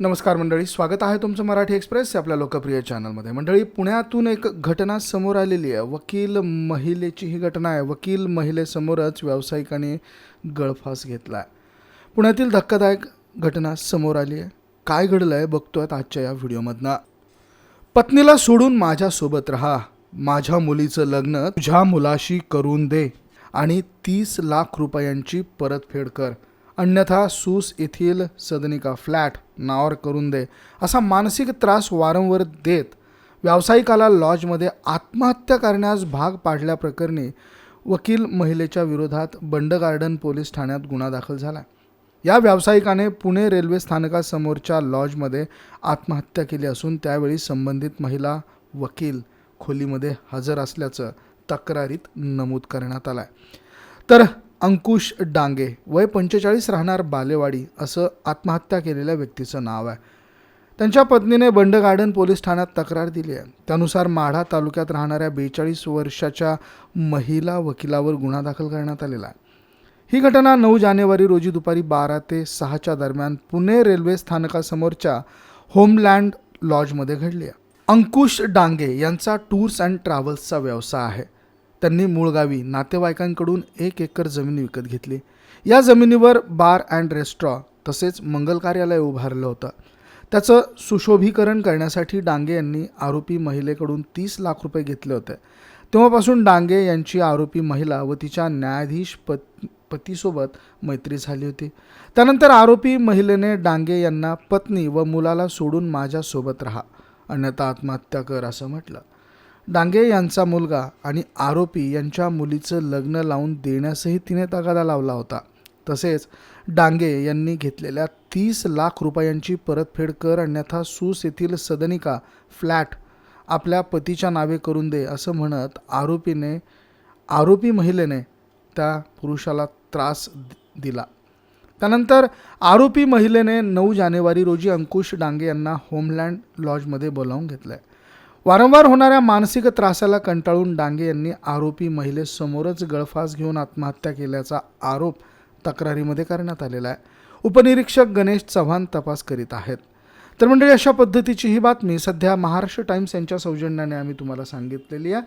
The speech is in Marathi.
नमस्कार मंडळी स्वागत आहे तुमचं मराठी एक्सप्रेस आपल्या लोकप्रिय चॅनलमध्ये. मंडळी पुण्यातून एक घटना समोर आलेली आहे. वकील महिलेची ही घटना आहे. वकील महिलेसमोरच व्यावसायिकाने गळफास घेतला आहे. पुण्यातील धक्कादायक घटना समोर आली आहे. काय घडलं आहे बघतोय आजच्या या व्हिडिओमधनं. पत्नीला सोडून माझ्यासोबत राहा. माझ्या मुलीचं लग्न तुझ्या मुलाशी करून दे आणि तीस लाख रुपयांची परतफेड कर. अन्यथा सूस येथील सदनिका फ्लॅट नावावर करून दे. असा मानसिक त्रास वारंवार देत व्यावसायिकाला लॉजमध्ये आत्महत्या करण्यास भाग पाडल्याप्रकरणी वकील महिलेच्या विरोधात बंड गार्डन पोलीस ठाण्यात गुन्हा दाखल झाला. या व्यावसायिकाने पुणे रेल्वे स्थानकासमोरच्या लॉजमध्ये आत्महत्या केली असून त्यावेळी संबंधित महिला वकील खोलीमध्ये हजर असल्याचं तक्रारीत नमूद करण्यात आलं आहे तर अंकुश डांगे. वय पंचेचाळीस राहणार बालेवाडी असं आत्महत्या केलेल्या व्यक्तीचं नाव आहे. त्यांच्या पत्नीने बंड गार्डन पोलीस ठाण्यात तक्रार दिली आहे. त्यानुसार माढा तालुक्यात राहणाऱ्या बेचाळीस वर्षाच्या महिला वकिलावर गुन्हा दाखल करण्यात आलेला आहे. ही घटना नऊ जानेवारी रोजी दुपारी बारा ते सहाच्या दरम्यान पुणे रेल्वे स्थानकासमोरच्या होमलँड लॉजमध्ये घडली आहे. अंकुश डांगे यांचा टूर्स अँड ट्रॅव्हल्सचा व्यवसाय आहे. त्यांनी मूळगावी नातेवाईकांकडून एक एकर जमीन विकत घेतली. या जमिनीवर बार अँड रेस्टॉ तसेच मंगल कार्यालय उभारलं होतं. त्याचं सुशोभीकरण करण्यासाठी डांगे यांनी आरोपी महिलेकडून तीस लाख रुपये घेतले होते. तेव्हापासून डांगे यांची आरोपी महिला व तिच्या न्यायाधीश पत पतीसोबत मैत्री झाली होती. त्यानंतर आरोपी महिलेने डांगे यांना पत्नी व मुलाला सोडून माझ्यासोबत राहा अन्यथा आत्महत्या कर असं म्हटलं. डांगे यांचा मुलगा आणि आरोपी यांच्या मुलीचं लग्न लावून देण्यासही तिने तगादा लावला होता. तसेच डांगे यांनी घेतलेल्या तीस लाख रुपयांची परतफेड कर अन्यथा सूस येथील सदनिका फ्लॅट आपल्या पतीच्या नावे करून दे असं म्हणत आरोपीने आरोपी महिलेने त्या पुरुषाला त्रास दि- दिला. त्यानंतर आरोपी महिलेने नऊ जानेवारी रोजी अंकुश डांगे यांना होमलँड लॉजमध्ये बोलावून घेतलं आहे वारंवार होणाऱ्या मानसिक त्रासाला कंटाळून डांगे यांनी आरोपी महिलेसमोरच गळफास घेऊन आत्महत्या केल्याचा आरोप तक्रारीमध्ये करण्यात आलेला आहे. उपनिरीक्षक गणेश चव्हाण तपास करीत आहेत. तर मंडळी अशा पद्धतीची ही बातमी सध्या महाराष्ट्र टाइम्स यांच्या सौजन्याने आम्ही तुम्हाला सांगितलेली आहे.